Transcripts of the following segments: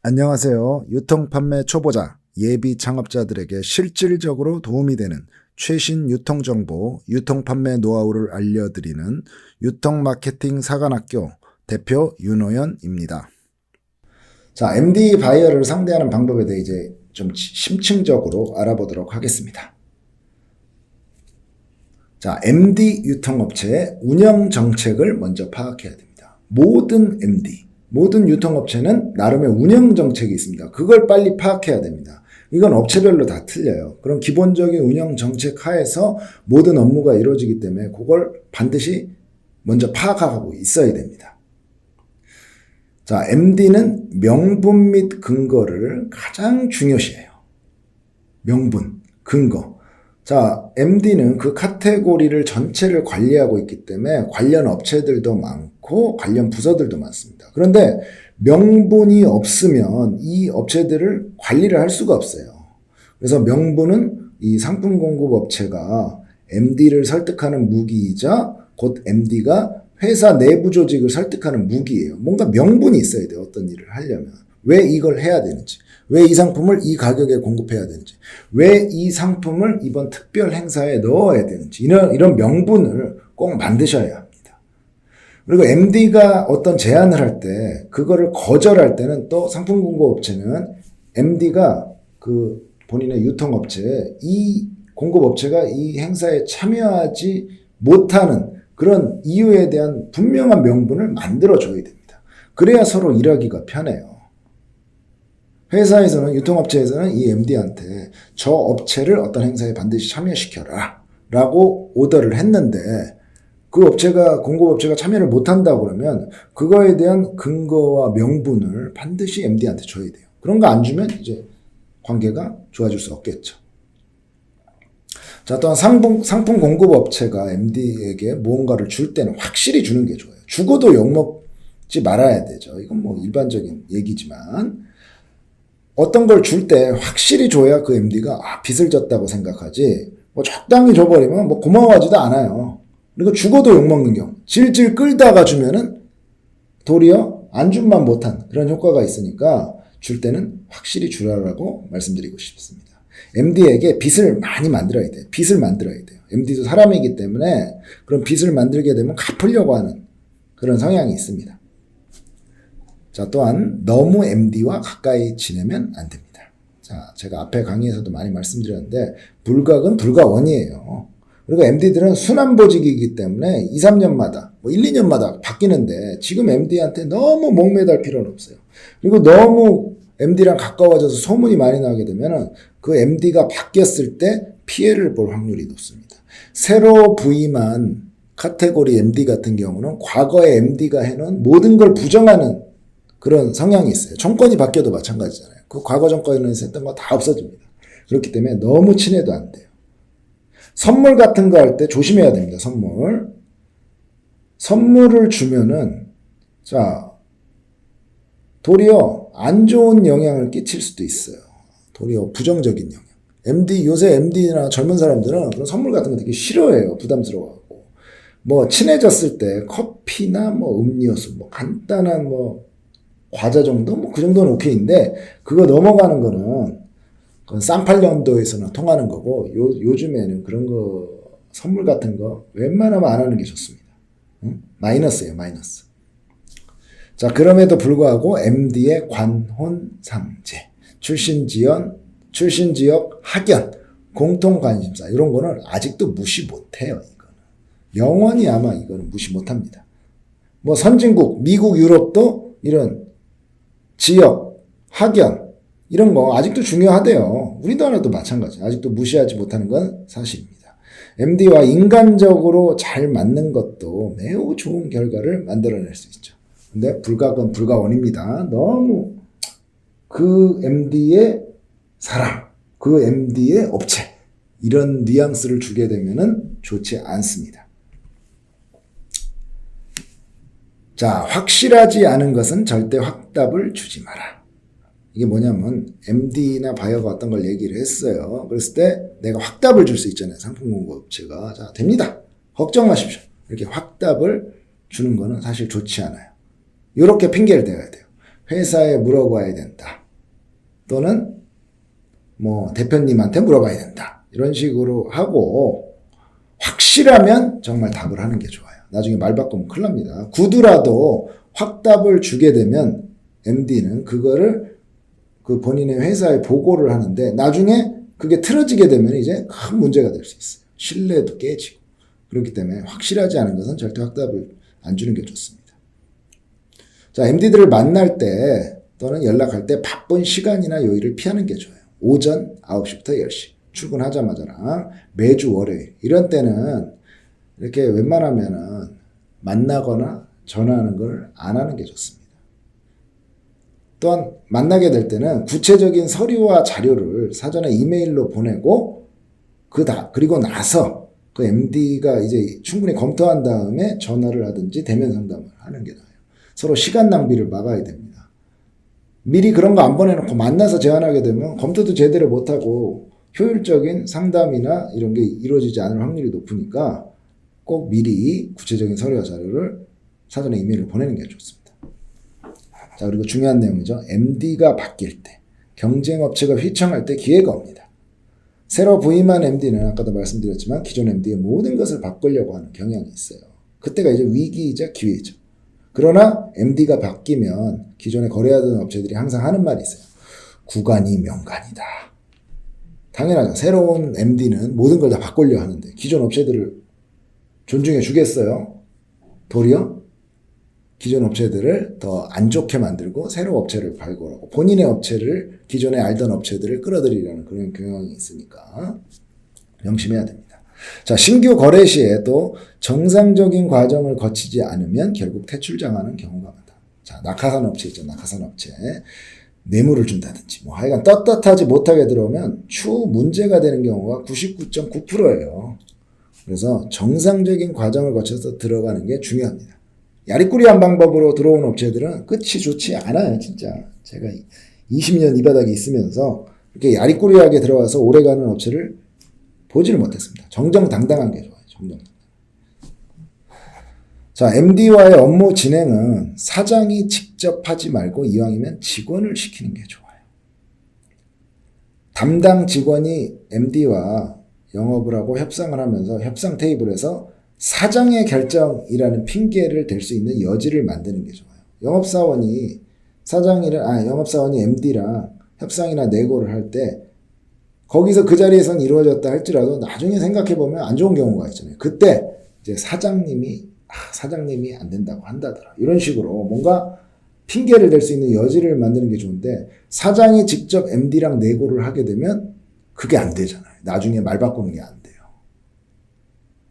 안녕하세요. 유통 판매 초보자, 예비 창업자들에게 실질적으로 도움이 되는 최신 유통 정보, 유통 판매 노하우를 알려드리는 유통 마케팅 사관학교 대표 윤호연입니다. 자, MD 바이어를 상대하는 방법에 대해 이제 좀 심층적으로 알아보도록 하겠습니다. 자, MD 유통업체의 운영 정책을 먼저 파악해야 됩니다. 모든 MD, 모든 유통업체는 나름의 운영 정책이 있습니다. 그걸 빨리 파악해야 됩니다. 이건 업체별로 다 틀려요. 그런 기본적인 운영 정책 하에서 모든 업무가 이루어지기 때문에 그걸 반드시 먼저 파악하고 있어야 됩니다. 자, MD는 명분 및 근거를 가장 중요시해요. 명분, 근거. 자, MD는 그 카테고리를 전체를 관리하고 있기 때문에 관련 업체들도 많고 관련 부서들도 많습니다. 그런데 명분이 없으면 이 업체들을 관리를 할 수가 없어요. 그래서 명분은 이 상품 공급 업체가 MD를 설득하는 무기이자 곧 MD가 회사 내부 조직을 설득하는 무기예요. 뭔가 명분이 있어야 돼요. 어떤 일을 하려면. 왜 이걸 해야 되는지. 왜 이 상품을 이 가격에 공급해야 되는지. 왜 이 상품을 이번 특별 행사에 넣어야 되는지. 이런, 이런 명분을 꼭 만드셔야. 그리고 MD가 어떤 제안을 할 때, 그거를 거절할 때는 또 상품 공급 업체는 MD가 그 본인의 유통 업체에 이 공급 업체가 이 행사에 참여하지 못하는 그런 이유에 대한 분명한 명분을 만들어 줘야 됩니다. 그래야 서로 일하기가 편해요. 회사에서는, 유통업체에서는 이 MD한테 저 업체를 어떤 행사에 반드시 참여시켜라. 라고 오더를 했는데, 그 업체가, 공급업체가 참여를 못한다고 그러면, 그거에 대한 근거와 명분을 반드시 MD한테 줘야 돼요. 그런 거 안 주면 이제 관계가 좋아질 수 없겠죠. 자, 또한 상품, 상품 공급 업체가 MD에게 무언가를 줄 때는 확실히 주는 게 좋아요. 죽어도 욕먹지 말아야 되죠. 이건 뭐 일반적인 얘기지만, 어떤 걸 줄 때 확실히 줘야 그 MD가 아, 빚을 졌다고 생각하지, 뭐 적당히 줘버리면 뭐 고마워하지도 않아요. 그리고 죽어도 욕먹는 경우, 질질 끌다가 주면은 도리어 안 준만 못한 그런 효과가 있으니까 줄 때는 확실히 주라라고 말씀드리고 싶습니다. MD에게 빚을 많이 만들어야 돼요. 빚을 만들어야 돼요. MD도 사람이기 때문에 그런 빚을 만들게 되면 갚으려고 하는 그런 성향이 있습니다. 자, 또한 너무 MD와 가까이 지내면 안 됩니다. 자, 제가 앞에 강의에서도 많이 말씀드렸는데 불각은 불가원이에요. 그리고 MD들은 순환 보직이기 때문에 2, 3년마다, 뭐 1, 2년마다 바뀌는데 지금 MD한테 너무 목매달 필요는 없어요. 그리고 너무 MD랑 가까워져서 소문이 많이 나게 되면은 그 MD가 바뀌었을 때 피해를 볼 확률이 높습니다. 새로 부임한 카테고리 MD 같은 경우는 과거에 MD가 해놓은 모든 걸 부정하는 그런 성향이 있어요. 정권이 바뀌어도 마찬가지잖아요. 그 과거 정권에서 했던 거 다 없어집니다. 그렇기 때문에 너무 친해도 안 돼요. 선물 같은 거 할 때 조심해야 됩니다. 선물. 선물을 주면은 자 도리어 안 좋은 영향을 끼칠 수도 있어요. 도리어 부정적인 영향. MD 요새 MD나 젊은 사람들은 그런 선물 같은 거 되게 싫어해요. 부담스러워하고. 뭐 친해졌을 때 커피나 뭐 음료수 뭐 간단한 뭐 과자 정도 뭐 그 정도는 오케이인데 그거 넘어가는 거는 그건 쌍팔년도에서는 통하는 거고 요 요즘에는 그런 거 선물 같은 거 웬만하면 안 하는 게 좋습니다. 응? 마이너스예요, 마이너스. 자, 그럼에도 불구하고 MD의 관혼상제, 출신 지연, 출신 지역 학연, 공통 관심사 이런 거는 아직도 무시 못해요. 이거는 영원히 아마 이거는 무시 못합니다. 뭐 선진국, 미국, 유럽도 이런 지역, 학연 이런 거 아직도 중요하대요. 우리나라도 마찬가지. 아직도 무시하지 못하는 건 사실입니다. MD와 인간적으로 잘 맞는 것도 매우 좋은 결과를 만들어낼 수 있죠. 근데 불가건 불가원입니다. 너무 그 MD의 사람, 그 MD의 업체 이런 뉘앙스를 주게 되면은 좋지 않습니다. 자, 확실하지 않은 것은 절대 확답을 주지 마라. 이게 뭐냐면 MD나 바이어가 어떤 걸 얘기를 했어요. 그랬을 때 내가 확답을 줄 수 있잖아요. 상품 공급 업체가. 자, 됩니다. 걱정 마십시오. 이렇게 확답을 주는 거는 사실 좋지 않아요. 이렇게 핑계를 대야 돼요. 회사에 물어봐야 된다. 또는 뭐 대표님한테 물어봐야 된다. 이런 식으로 하고 확실하면 정말 답을 하는 게 좋아요. 나중에 말 바꾸면 큰일 납니다. 구두라도 확답을 주게 되면 MD는 그거를 그 본인의 회사에 보고를 하는데 나중에 그게 틀어지게 되면 이제 큰 문제가 될 수 있어요. 신뢰도 깨지고. 그렇기 때문에 확실하지 않은 것은 절대 확답을 안 주는 게 좋습니다. 자, MD들을 만날 때 또는 연락할 때 바쁜 시간이나 요일을 피하는 게 좋아요. 오전 9시부터 10시. 출근하자마자랑 매주 월요일. 이런 때는 이렇게 웬만하면은 만나거나 전화하는 걸 안 하는 게 좋습니다. 또한 만나게 될 때는 구체적인 서류와 자료를 사전에 이메일로 보내고 그다 그리고 나서 그 MD가 이제 충분히 검토한 다음에 전화를 하든지 대면 상담을 하는 게 나아요. 서로 시간 낭비를 막아야 됩니다. 미리 그런 거 안 보내놓고 만나서 제안하게 되면 검토도 제대로 못하고 효율적인 상담이나 이런 게 이루어지지 않을 확률이 높으니까 꼭 미리 구체적인 서류와 자료를 사전에 이메일로 보내는 게 좋습니다. 자, 그리고 중요한 내용이죠. MD가 바뀔 때, 경쟁 업체가 휘청할 때 기회가 옵니다. 새로 부임한 MD는 아까도 말씀드렸지만 기존 MD의 모든 것을 바꾸려고 하는 경향이 있어요. 그때가 이제 위기이자 기회죠. 그러나 MD가 바뀌면 기존에 거래하던 업체들이 항상 하는 말이 있어요. 구간이 명간이다. 당연하죠. 새로운 MD는 모든 걸 다 바꾸려 하는데 기존 업체들을 존중해 주겠어요? 도리어 기존 업체들을 더 안 좋게 만들고 새로 업체를 발굴하고 본인의 업체를 기존에 알던 업체들을 끌어들이려는 그런 경향이 있으니까 명심해야 됩니다. 자, 신규 거래 시에 또 정상적인 과정을 거치지 않으면 결국 퇴출당하는 경우가 많다. 자, 낙하산 업체 있죠. 낙하산 업체. 뇌물을 준다든지 뭐 하여간 떳떳하지 못하게 들어오면 추후 문제가 되는 경우가 99.9%예요. 그래서 정상적인 과정을 거쳐서 들어가는 게 중요합니다. 야리꾸리한 방법으로 들어온 업체들은 끝이 좋지 않아요, 진짜. 제가 20년 이 바닥에 있으면서 이렇게 야리꾸리하게 들어와서 오래가는 업체를 보지를 못했습니다. 정정당당한 게 좋아요, 정정. 자, MD와의 업무 진행은 사장이 직접 하지 말고 이왕이면 직원을 시키는 게 좋아요. 담당 직원이 MD와 영업을 하고 협상을 하면서 협상 테이블에서 사장의 결정이라는 핑계를 댈 수 있는 여지를 만드는 게 좋아요. 영업사원이 사장이랑, 아, 영업사원이 MD랑 협상이나 내고를 할 때 거기서 그 자리에선 이루어졌다 할지라도 나중에 생각해 보면 안 좋은 경우가 있잖아요. 그때 이제 사장님이, 아, 사장님이 안 된다고 한다더라. 이런 식으로 뭔가 핑계를 댈 수 있는 여지를 만드는 게 좋은데 사장이 직접 MD랑 내고를 하게 되면 그게 안 되잖아요. 나중에 말 바꾸는 게 안 돼요.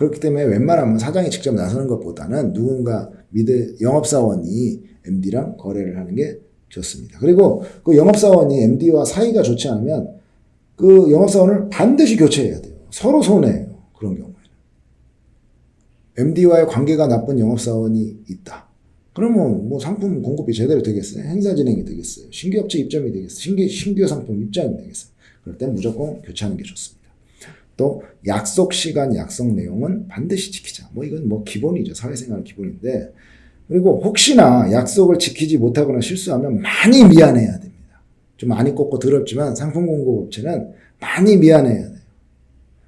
그렇기 때문에 웬만하면 사장이 직접 나서는 것보다는 누군가 미드 영업사원이 MD랑 거래를 하는 게 좋습니다. 그리고 그 영업사원이 MD와 사이가 좋지 않으면 그 영업사원을 반드시 교체해야 돼요. 서로 손해예요. 그런 경우에는. MD와의 관계가 나쁜 영업사원이 있다. 그러면 뭐 상품 공급이 제대로 되겠어요? 행사 진행이 되겠어요? 신규 업체 입점이 되겠어요? 신규, 신규 상품 입장이 되겠어요? 그럴 땐 무조건 교체하는 게 좋습니다. 또 약속 시간, 약속 내용은 반드시 지키자. 뭐 이건 뭐 기본이죠. 사회생활 기본인데 그리고 혹시나 약속을 지키지 못하거나 실수하면 많이 미안해야 됩니다. 좀 많이 꼽고 더럽지만 상품 공급 업체는 많이 미안해야 돼요.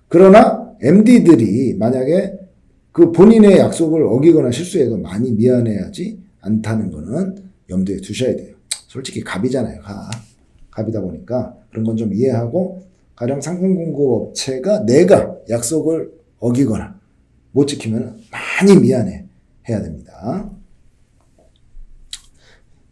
그러나 MD들이 만약에 그 본인의 약속을 어기거나 실수해도 많이 미안해하지 않다는 거는 염두에 두셔야 돼요. 솔직히 갑이잖아요, 갑. 갑이다 보니까 그런 건 좀 이해하고 가령 상품 공급 업체가 내가 약속을 어기거나 못 지키면 많이 미안해 해야 됩니다.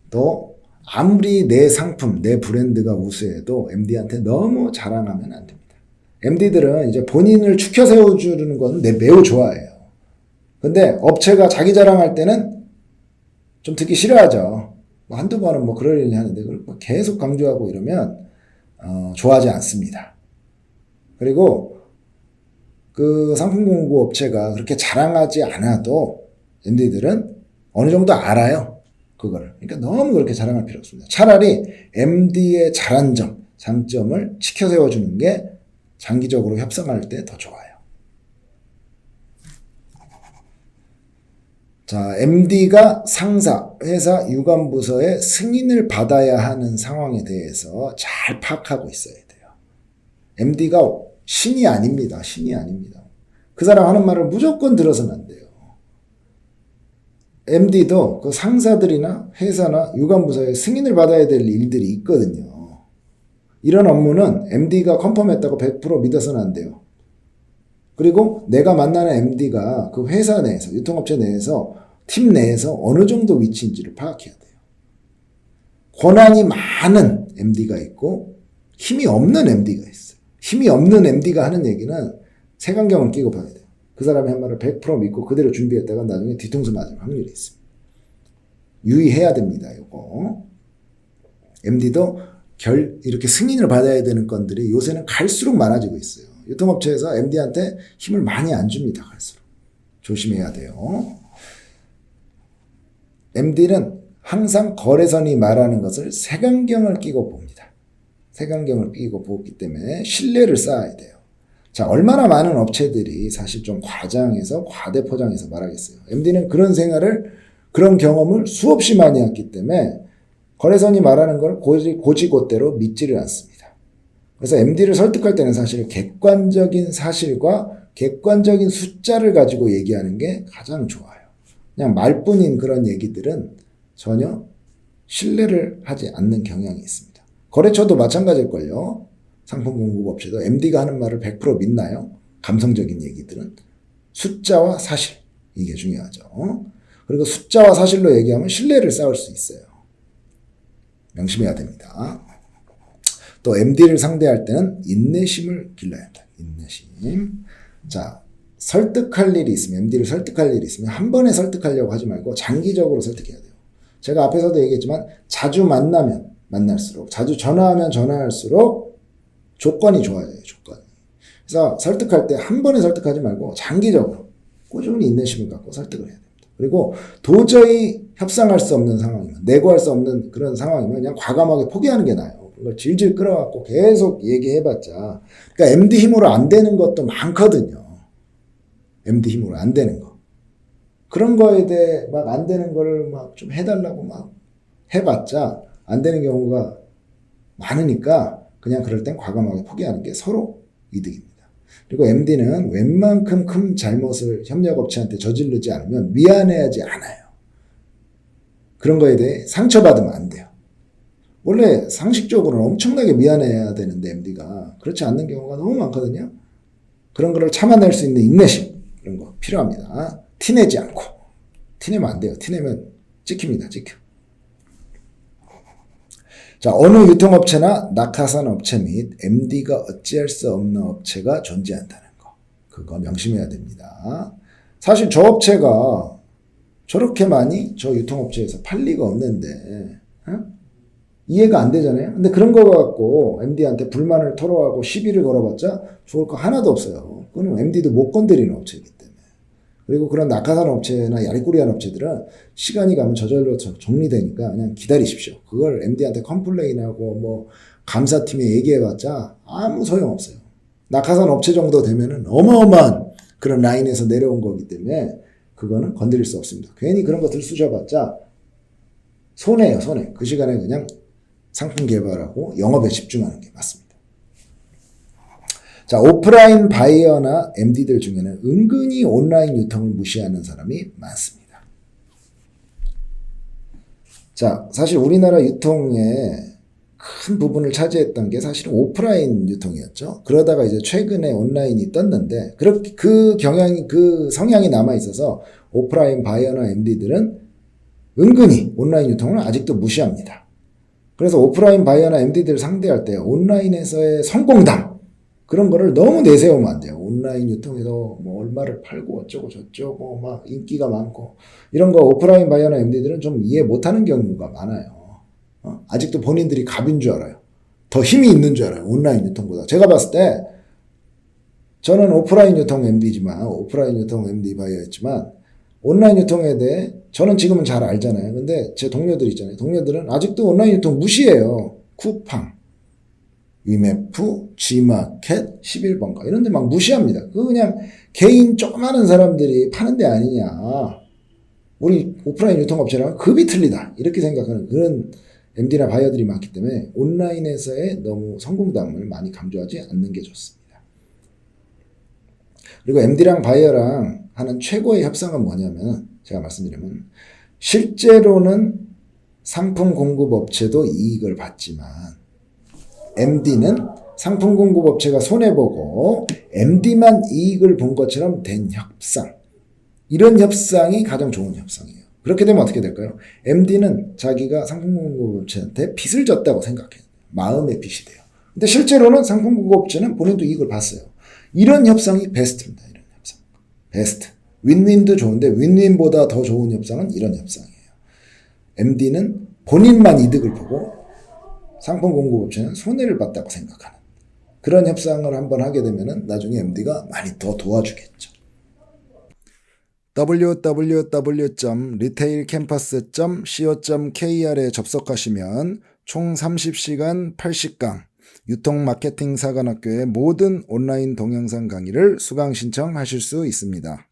또 아무리 내 상품, 내 브랜드가 우수해도 MD한테 너무 자랑하면 안 됩니다. MD들은 이제 본인을 추켜 세워주는 건내 매우 좋아해요. 근데 업체가 자기 자랑할 때는 좀 듣기 싫어하죠. 뭐 한두 번은 뭐 그러려니 하는데 뭐 계속 강조하고 이러면 어, 좋아하지 않습니다. 그리고 그 상품 공급 업체가 그렇게 자랑하지 않아도 MD들은 어느 정도 알아요. 그거를. 그러니까 너무 그렇게 자랑할 필요 없습니다. 차라리 MD의 잘한 점, 장점을 지켜 세워주는 게 장기적으로 협상할 때 더 좋아요. 자, MD가 상사, 회사 유관부서의 승인을 받아야 하는 상황에 대해서 잘 파악하고 있어야 돼요. MD가 신이 아닙니다. 신이 아닙니다. 그 사람 하는 말을 무조건 들어서는 안 돼요. MD도 그 상사들이나 회사나 유관부서의 승인을 받아야 될 일들이 있거든요. 이런 업무는 MD가 컨펌했다고 100% 믿어서는 안 돼요. 그리고 내가 만나는 MD가 그 회사 내에서, 유통업체 내에서, 팀 내에서 어느 정도 위치인지를 파악해야 돼요. 권한이 많은 MD가 있고, 힘이 없는 MD가 있어요. 힘이 없는 MD가 하는 얘기는 색안경을 끼고 봐야 돼요. 그 사람이 한 말을 100% 믿고 그대로 준비했다가 나중에 뒤통수 맞을 확률이 있습니다. 유의해야 됩니다, 요거. MD도 결, 이렇게 승인을 받아야 되는 건들이 요새는 갈수록 많아지고 있어요. 유통업체에서 MD한테 힘을 많이 안 줍니다, 갈수록. 조심해야 돼요. MD는 항상 거래선이 말하는 것을 색안경을 끼고 봅니다. 색안경을 끼고 보기 때문에 신뢰를 쌓아야 돼요. 자, 얼마나 많은 업체들이 사실 좀 과장해서 과대 포장해서 말하겠어요. MD는 그런 생활을, 그런 경험을 수없이 많이 했기 때문에 거래선이 말하는 걸 고지, 고지고대로 믿지를 않습니다. 그래서 MD를 설득할 때는 사실 객관적인 사실과 객관적인 숫자를 가지고 얘기하는 게 가장 좋아요. 그냥 말뿐인 그런 얘기들은 전혀 신뢰를 하지 않는 경향이 있습니다. 거래처도 마찬가지일걸요. 상품 공급업체도 MD가 하는 말을 100% 믿나요? 감성적인 얘기들은 숫자와 사실 이게 중요하죠. 그리고 숫자와 사실로 얘기하면 신뢰를 쌓을 수 있어요. 명심해야 됩니다. 또 MD를 상대할 때는 인내심을 길러야 한다. 인내심. 자, 설득할 일이 있으면 MD를 설득할 일이 있으면 한 번에 설득하려고 하지 말고 장기적으로 설득해야 돼요. 제가 앞에서도 얘기했지만 자주 만나면 만날수록 자주 전화하면 전화할수록 조건이 좋아져요. 조건이. 그래서 설득할 때 한 번에 설득하지 말고 장기적으로 꾸준히 인내심을 갖고 설득을 해야 됩니다. 그리고 도저히 협상할 수 없는 상황이면 내고할 수 없는 그런 상황이면 그냥 과감하게 포기하는 게 나아요. 그걸 질질 끌어갖고 계속 얘기해봤자 그러니까 MD 힘으로 안 되는 것도 많거든요. MD 힘으로 안 되는 거. 그런 거에 대해 막 안 되는 거를 막 좀 해달라고 막 해봤자 안 되는 경우가 많으니까 그냥 그럴 땐 과감하게 포기하는 게 서로 이득입니다. 그리고 MD는 웬만큼 큰 잘못을 협력업체한테 저지르지 않으면 미안해하지 않아요. 그런 거에 대해 상처받으면 안 돼요. 원래 상식적으로는 엄청나게 미안해야 되는데 MD가 그렇지 않는 경우가 너무 많거든요. 그런 거를 참아낼 수 있는 인내심 이런 거 필요합니다. 티내지 않고 티내면 안 돼요. 티내면 찍힙니다. 찍혀. 자, 어느 유통업체나 낙하산 업체 및 MD가 어찌할 수 없는 업체가 존재한다는 거. 그거 명심해야 됩니다. 사실 저 업체가 저렇게 많이 저 유통업체에서 팔 리가 없는데, 어? 이해가 안 되잖아요. 근데 그런 거 갖고 MD한테 불만을 토로하고 시비를 걸어봤자 좋을 거 하나도 없어요. 그거는 MD도 못 건드리는 업체이기. 그리고 그런 낙하산 업체나 야리꾸리한 업체들은 시간이 가면 저절로 저- 정리되니까 그냥 기다리십시오. 그걸 MD한테 컴플레인하고 뭐 감사팀에 얘기해봤자 아무 소용없어요. 낙하산 업체 정도 되면은 어마어마한 그런 라인에서 내려온 거기 때문에 그거는 건드릴 수 없습니다. 괜히 그런 거 들쑤셔봤자 손해예요, 손해. 그 시간에 그냥 상품 개발하고 영업에 집중하는 게 맞습니다. 자, 오프라인 바이어나 MD들 중에는 은근히 온라인 유통을 무시하는 사람이 많습니다. 자, 사실 우리나라 유통의 큰 부분을 차지했던 게 사실은 오프라인 유통이었죠. 그러다가 이제 최근에 온라인이 떴는데, 그렇게 그 경향이, 그 성향이 남아 있어서 오프라인 바이어나 MD들은 은근히 온라인 유통을 아직도 무시합니다. 그래서 오프라인 바이어나 MD들을 상대할 때 온라인에서의 성공담, 그런 거를 너무 내세우면 안 돼요. 온라인 유통에서 뭐 얼마를 팔고 어쩌고 저쩌고 막 인기가 많고 이런 거 오프라인 바이어나 MD들은 좀 이해 못하는 경우가 많아요. 어? 아직도 본인들이 갑인 줄 알아요. 더 힘이 있는 줄 알아요. 온라인 유통보다. 제가 봤을 때 저는 오프라인 유통 MD지만 오프라인 유통 MD 바이어였지만 온라인 유통에 대해 저는 지금은 잘 알잖아요. 근데 제 동료들 있잖아요. 동료들은 아직도 온라인 유통 무시해요. 쿠팡, 위메프, G마켓, 11번가 이런 데 막 무시합니다. 그 그냥 개인 조그마한 사람들이 파는 데 아니냐. 우리 오프라인 유통업체랑 급이 틀리다. 이렇게 생각하는 그런 MD나 바이어들이 많기 때문에 온라인에서의 너무 성공담을 많이 강조하지 않는 게 좋습니다. 그리고 MD랑 바이어랑 하는 최고의 협상은 뭐냐면 제가 말씀드리면 실제로는 상품 공급 업체도 이익을 받지만 MD는 상품 공급 업체가 손해보고 MD만 이익을 본 것처럼 된 협상. 이런 협상이 가장 좋은 협상이에요. 그렇게 되면 어떻게 될까요? MD는 자기가 상품 공급 업체한테 빚을 졌다고 생각해요. 마음의 빚이 돼요. 근데 실제로는 상품 공급 업체는 본인도 이익을 봤어요. 이런 협상이 베스트입니다. 이런 협상. 베스트. 윈윈도 좋은데 윈윈보다 더 좋은 협상은 이런 협상이에요. MD는 본인만 이득을 보고 상품 공급업체는 손해를 봤다고 생각하는 그런 협상을 한번 하게 되면은 나중에 MD가 많이 더 도와주겠죠. www.retailcampus.co.kr에 접속하시면 총 30시간 80강 유통 마케팅 사관학교의 모든 온라인 동영상 강의를 수강 신청하실 수 있습니다.